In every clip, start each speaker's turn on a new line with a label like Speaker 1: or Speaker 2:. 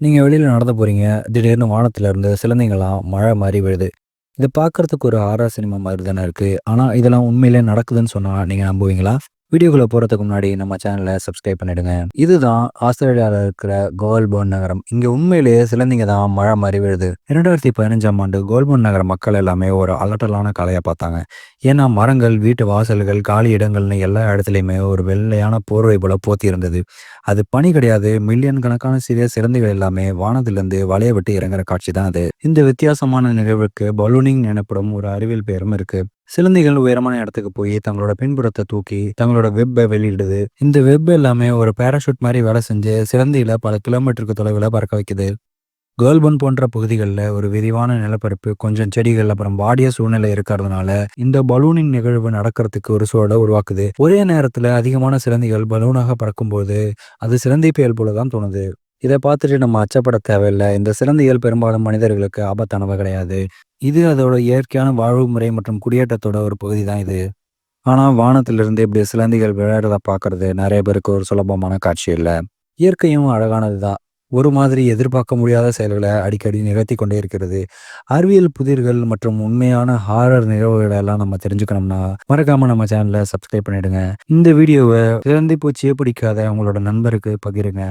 Speaker 1: நீங்கள் வெளியில் நடந்து போகிறீங்க திடீர்னு வானத்துல இருந்து மழை மாதிரி விழுது. இது பார்க்கறதுக்கு ஒரு ஹாரர் சினிமா மாதிரி தானே இருக்குது ஆனால் இதெல்லாம் உண்மையிலே நடக்குதுன்னு சொன்னால் நீங்கள் நம்புவீங்களா? வீடியோக்குள்ள போறதுக்கு முன்னாடி நம்ம சேனலை சப்ஸ்கிரைப் பண்ணிடுங்க. இதுதான் ஆஸ்திரேலியாவில் இருக்கிற கோல்போர்ன் நகரம். இங்க உண்மையிலேயே சிலந்திங்க தான் மழை மாரி விழுது. 2015ஆம் ஆண்டு கோல்போர்ன் நகர மக்கள் எல்லாமே ஒரு அலட்டலான கலையை பார்த்தாங்க. ஏன்னா மரங்கள், வீட்டு வாசல்கள், காலி இடங்கள்னு எல்லா இடத்துலையுமே ஒரு வெள்ளையான போர்வை போல போத்தி இருந்தது. அது பனி கிடையாது. மில்லியன் கணக்கான சிறிய சிலந்திகள் எல்லாமே வானத்திலிருந்து வலைய விட்டு இறங்குற காட்சி தான் அது. இந்த வித்தியாசமான நிகழ்வுக்கு பலூனிங் எனப்படும் ஒரு அறிவியல் பெயரும் இருக்கு. சிலந்திகள் உயரமான இடத்துக்கு போய் தங்களோட பின்புறத்தை தூக்கி தங்களோட வெப்பை வெளியிடுது. இந்த வெப் எல்லாமே ஒரு பேராஷூட் மாதிரி வேலை செஞ்சு சிலந்தியில பல கிலோமீட்டருக்கு தொலைவில் பறக்க வைக்குது. கேர்ள்பன் போன்ற பகுதிகள்ல ஒரு விரிவான நிலப்பரப்பு, கொஞ்சம் செடிகள், அப்புறம் வாடிய சூழ்நிலை இருக்கிறதுனால இந்த பலூனின் நிகழ்வு நடக்கிறதுக்கு ஒரு சூழலை உருவாக்குது. ஒரே நேரத்துல அதிகமான சிலந்திகள் பலூனாக பறக்கும்போது அது சிலந்தி புயல் போல தான் தோணுது. இதை பார்த்துட்டு நம்ம அச்சப்பட தேவையில்ல. இந்த சிலந்திகள் பெரும்பாலும் மனிதர்களுக்கு ஆபத்தானவை கிடையாது. இது அதோட இயற்கையான வாழ்வு முறை மற்றும் குடியேற்றத்தோட ஒரு பகுதி தான் இது. ஆனால் வானத்திலிருந்து இப்படி சிலந்திகள் விளையாடுறத பார்க்கறது நிறைய பேருக்கு ஒரு சுலபமான காட்சி இல்லை இயற்கையும் அழகானது தான். ஒரு மாதிரி எதிர்பார்க்க முடியாத செயல்களை அடிக்கடி நிகழ்த்தி கொண்டே இருக்கிறது. அறிவியல் புதிர்கள் மற்றும் உண்மையான ஹாரர் நிகழ்வுகளை எல்லாம் நம்ம தெரிஞ்சுக்கணும்னா, மறக்காம நம்ம சேனலில் சப்ஸ்கிரைப் பண்ணிடுங்க. இந்த வீடியோவை சிறந்தி பூச்சியே பிடிக்காத உங்களோட நண்பருக்கு பகிருங்க.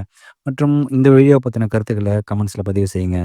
Speaker 1: மற்றும் இந்த வீடியோ பற்றின கருத்துக்களை கமெண்ட்ஸில் பதிவு செய்யுங்க.